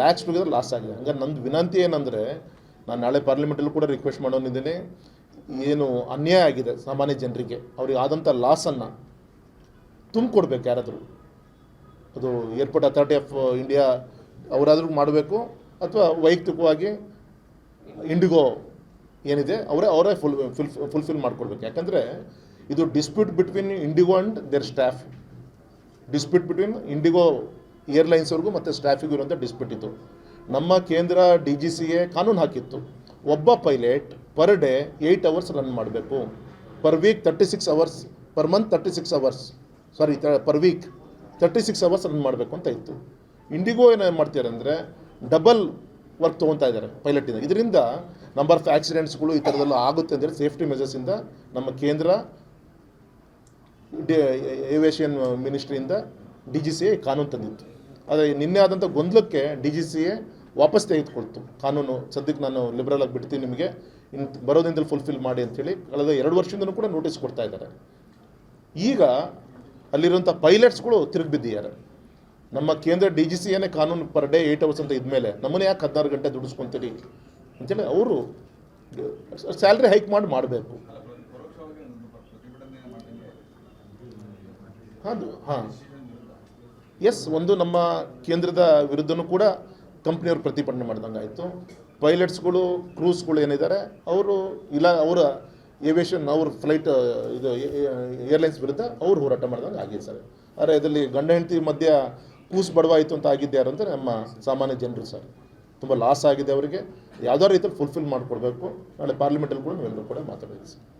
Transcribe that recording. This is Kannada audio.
ಲ್ಯಾಕ್ಸ್ ಟುಗೆದರ್ ಲಾಸ್ ಆಗಿದೆ. ಹಂಗಾರೆ ನಂದು ವಿನಂತಿ ಏನಂದರೆ, ನಾನು ನಾಳೆ ಪಾರ್ಲಿಮೆಂಟಲ್ಲೂ ಕೂಡ ರಿಕ್ವೆಸ್ಟ್ ಮಾಡೋನಿದ್ದೀನಿ. ಏನು ಅನ್ಯಾಯ ಆಗಿದೆ ಸಾಮಾನ್ಯ ಜನರಿಗೆ. ಅವ್ರಿಗೆ ಆದಂಥ ಲಾಸನ್ನು ತುಂಬಿಕೊಡ್ಬೇಕು ಯಾರಾದರೂ. ಅದು ಏರ್ಪೋರ್ಟ್ ಅಥಾರಿಟಿ ಆಫ್ ಇಂಡಿಯಾ ಅವರಾದರೂ ಮಾಡಬೇಕು ಅಥವಾ ವೈಯಕ್ತಿಕವಾಗಿ ಇಂಡಿಗೋ ಏನಿದೆ, ಅವರೇ ಅವರೇ ಫುಲ್ ಫುಲ್ ಫುಲ್ಫಿಲ್ ಮಾಡ್ಕೊಡ್ಬೇಕು. ಯಾಕಂದರೆ ಇದು dispute between IndiGo and their staff dispute between IndiGo ಏರ್ಲೈನ್ಸ್ವರೆಗೂ ಮತ್ತು ಸ್ಟಾಫಿಗೂ ಇರುವಂಥ ಡಿಸ್ಪ್ಯೂಟ್ ಇತ್ತು. ನಮ್ಮ ಕೇಂದ್ರ ಡಿ ಜಿ ಸಿಗೆ ಕಾನೂನು ಹಾಕಿತ್ತು. ಒಬ್ಬ pilot per day eight hours run ಮಾಡಬೇಕು. Per week thirty six hours per month thirty six hours sorry per week thirty six hours run ಮಾಡಬೇಕು ಅಂತ ಇತ್ತು. ಇಂಡಿಗೋ ಏನು ಮಾಡ್ತಿದ್ದಾರೆ ಅಂದರೆ ಡಬಲ್ ವರ್ಕ್ ತೊಗೊತಾ ಇದ್ದಾರೆ ಪೈಲಟಿಂದ ಇದರಿಂದ ನಂಬರ್ ಆಫ್ ಆಕ್ಸಿಡೆಂಟ್ಸ್ಗಳು ಈ ಥರದಲ್ಲೂ ಆಗುತ್ತೆ ಅಂದರೆ ಸೇಫ್ಟಿ ಮೆಜರ್ಸಿಂದ ನಮ್ಮ ಕೇಂದ್ರ ಏವಿಯೇಷನ್ ಮಿನಿಸ್ಟ್ರಿಯಿಂದ ಡಿ ಜಿ ಸಿ ಎ ಕಾನೂನು ತಂದಿತ್ತು. ಆದರೆ ನಿನ್ನೆ ಆದಂಥ ಗೊಂದಲಕ್ಕೆ ಡಿ ಜಿ ಸಿ ಎ ವಾಪಸ್ ತೆಗೆದುಕೊಳ್ತು ಕಾನೂನು ಸದ್ಯಕ್ಕೆ ನಾನು ಲಿಬರಲ್ ಆಗಿ ಬಿಡ್ತೀನಿ ನಿಮಗೆ. ಇನ್ ಬರೋದಿಂದಲೇ ಫುಲ್ಫಿಲ್ ಮಾಡಿ ಅಂಥೇಳಿ ಕಳೆದ ಎರಡು ವರ್ಷದಿಂದಲೂ ಕೂಡ ನೋಟಿಸ್ ಕೊಡ್ತಾ ಇದ್ದಾರೆ. ಈಗ ಅಲ್ಲಿರುವಂಥ ಪೈಲಟ್ಸ್ಗಳು ತಿರುಗಿ ಬಿದ್ದಿದ್ದಾರೆ. ನಮ್ಮ ಕೇಂದ್ರ ಡಿ ಜಿ ಸಿ ಏನೇ ಕಾನೂನು ಪರ್ ಡೇ ಏಯ್ಟ್ ಅವರ್ಸ್ ಅಂತ ಇದ್ಮೇಲೆ ನಮ್ಮನ್ನ ಯಾಕೆ ಹದಿನಾರು ಗಂಟೆ ದುಡಿಸ್ಕೊತೀರಿ? ಅಂತೇಳಿ ಅವರು ಸ್ಯಾಲ್ರಿ ಹೈಕ್ ಮಾಡಿ ಮಾಡಬೇಕು. ಅದು ಹಾಂ. ಎಸ್ ಒಂದು ನಮ್ಮ ಕೇಂದ್ರದ ವಿರುದ್ಧನೂ ಕೂಡ ಕಂಪ್ನಿಯವರು ಪ್ರತಿಭಟನೆ ಮಾಡಿದಂಗೆ ಆಯಿತು. ಪೈಲಟ್ಸ್ಗಳು ಕ್ರೂಸ್ಗಳು ಏನಿದ್ದಾರೆ, ಅವರು ಇಲ್ಲ, ಅವರ ಏವಿಯೇಷನ್ ಅವ್ರ ಫ್ಲೈಟ್ ಇದು ಏರ್ಲೈನ್ಸ್ ವಿರುದ್ಧ ಅವ್ರು ಹೋರಾಟ ಮಾಡಿದಂಗೆ ಆಗಿದೆ ಸರ್. ಆದರೆ ಇದರಲ್ಲಿ ಗಂಡ ಹೆಂಡತಿ ಮಧ್ಯ ಕೂಸ್ ಬಡವಾಯಿತು ಅಂತ ಆಗಿದ್ದು ಯಾರು ಅಂದರೆ ನಮ್ಮ ಸಾಮಾನ್ಯ ಜನರು ಸರ್. ತುಂಬ ಲಾಸ್ ಆಗಿದೆ ಅವರಿಗೆ. ಯಾವುದೋ ರೀತಿಯಲ್ಲಿ ಫುಲ್ಫಿಲ್ ಮಾಡಿಕೊಡ್ಬೇಕು. ನಾಳೆ ಪಾರ್ಲಿಮೆಂಟಲ್ಲಿ ಕೂಡ ನಾವೆಲ್ಲರೂ ಕೂಡ ಮಾತಾಡಬೇಕು ಸರ್.